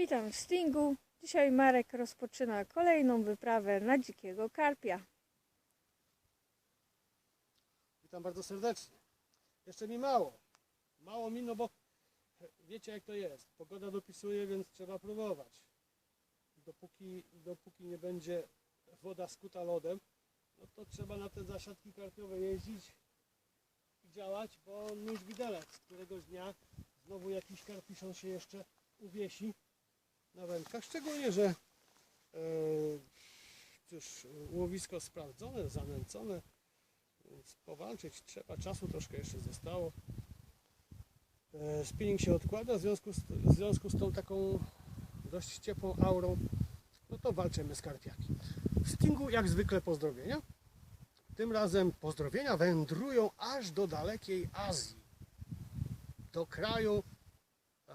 Witam w Stingu. Dzisiaj Marek rozpoczyna kolejną wyprawę na dzikiego karpia. Witam bardzo serdecznie. Jeszcze mi mało. Mało mi, no bo wiecie jak to jest. Pogoda dopisuje, więc trzeba próbować. Dopóki, dopóki nie będzie woda skuta lodem, no to trzeba na te zasiadki karpiowe jeździć i działać, bo nóż widelec. Któregoś dnia znowu jakiś karpiszon się jeszcze uwiesi na wędkach. Szczególnie, że e, cóż, łowisko sprawdzone, zanęcone, więc powalczyć trzeba, czasu troszkę jeszcze zostało. E, Spinning się odkłada w związku, z, w związku z tą taką dość ciepłą aurą, no to walczymy z karpiaki. W Stingu jak zwykle pozdrowienia. Tym razem pozdrowienia wędrują aż do dalekiej Azji. Do kraju, e,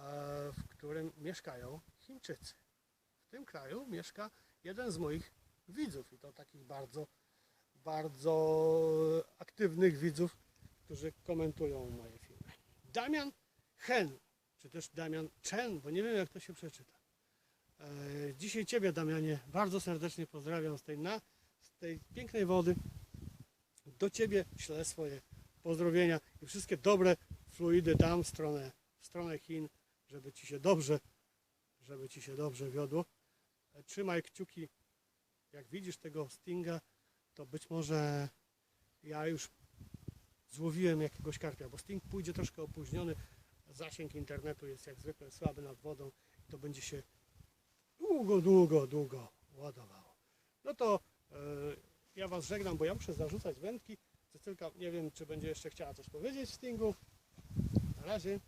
w którym mieszkają Chińczycy. W tym kraju mieszka jeden z moich widzów i to takich bardzo bardzo aktywnych widzów, którzy komentują moje filmy. Damian Hen, czy też Damian Chen, bo nie wiem jak to się przeczyta. E, Dzisiaj Ciebie, Damianie, bardzo serdecznie pozdrawiam z tej, na, z tej pięknej wody. Do Ciebie ślę swoje pozdrowienia i wszystkie dobre fluidy tam w stronę, w stronę Chin, żeby Ci się dobrze, żeby Ci się dobrze wiodło. E, Trzymaj kciuki, jak widzisz tego Stinga, to być może ja już złowiłem jakiegoś karpia, bo Sting pójdzie troszkę opóźniony. Zasięg internetu jest jak zwykle słaby nad wodą i to będzie się długo, długo, długo ładowało. No to e, ja Was żegnam, bo ja muszę zarzucać wędki. Cecylka, nie wiem, czy będzie jeszcze chciała coś powiedzieć Stingu. Na razie.